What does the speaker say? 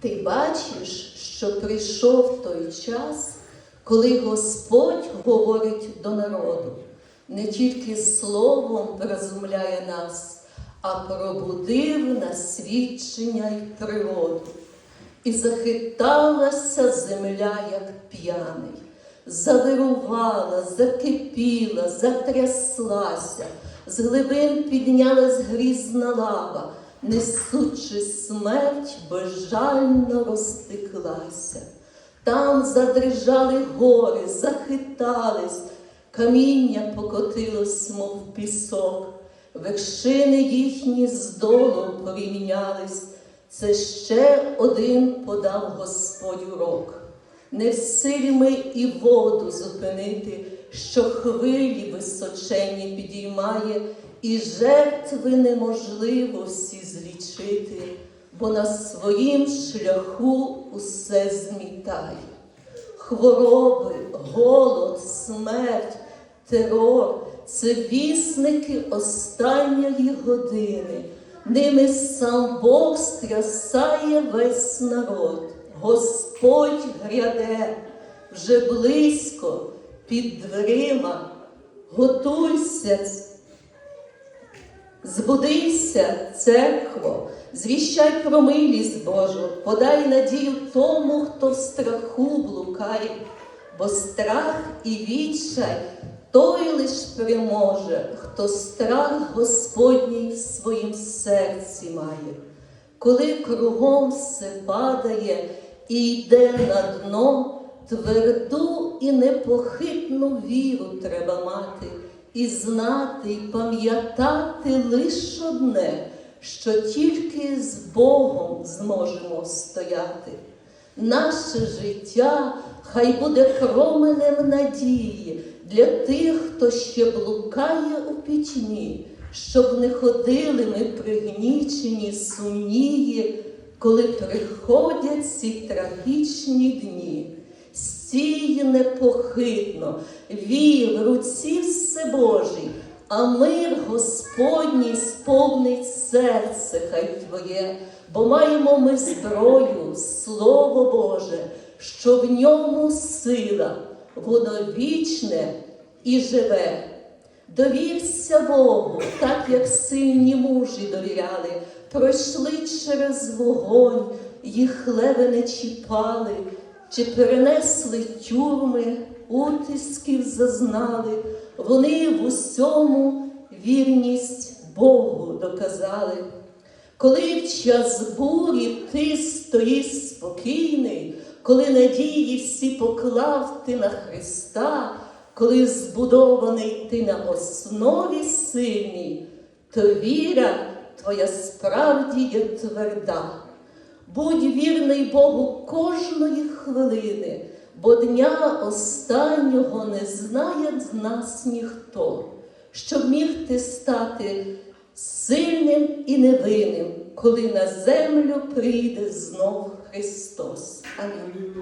Ти бачиш, що прийшов той час, коли Господь говорить до народу, не тільки словом вразумляє нас, а пробудив на свідчення й природу. І захиталася земля, як п'яний, завирувала, закипіла, затряслася, з глибин піднялась грізна лава, несучи смерть, безжально розтеклася. Там задрижали гори, захитались, каміння покотилось, мов пісок, вершини їхні з долом порівнялись. Це ще один подав Господь урок. Не в силі ми і воду зупинити, що хвилі височенні підіймає, і жертви неможливо всі злічити, бо на своїм шляху усе змітає. Хвороби, голод, смерть, терор це вісники останньої години. Ними сам Бог стрясає весь народ. Господь гряде вже близько під дверима. Готуйся, збудися, церкво, звіщай про милість Божу, подай надію тому, хто в страху блукає, бо страх і відчай той лиш переможе, хто страх Господній в своїм серці має. Коли кругом все падає і йде на дно, тверду і непохитну віру треба мати, і знати, і пам'ятати лиш одне, що тільки з Богом зможемо стояти. Наше життя хай буде променем надії для тих, хто ще блукає у пітьмі, щоб не ходили ми пригнічені, сумнії, коли приходять ці трагічні дні. Стій непохитно, вір в руці Всебожій, а мир Господній сповнить серце хай твоє, бо маємо ми зброю, Слово Боже, що в ньому сила, воно вічне і живе. Довірся Богу, так як сильні мужі довіряли, пройшли через вогонь, їх леви не чіпали, чи перенесли тюрми, утисків зазнали, вони в усьому вірність Богу доказали. Коли в час бурі ти стоїш спокійний, коли надії всі поклав ти на Христа, коли збудований ти на основі сильній, то віра твоя справді є тверда. Будь вірний Богу кожної хвилини, бо дня останнього не знає з нас ніхто, щоб міг ти стати сильним і невинним, коли на землю прийде знов Христос. Амінь.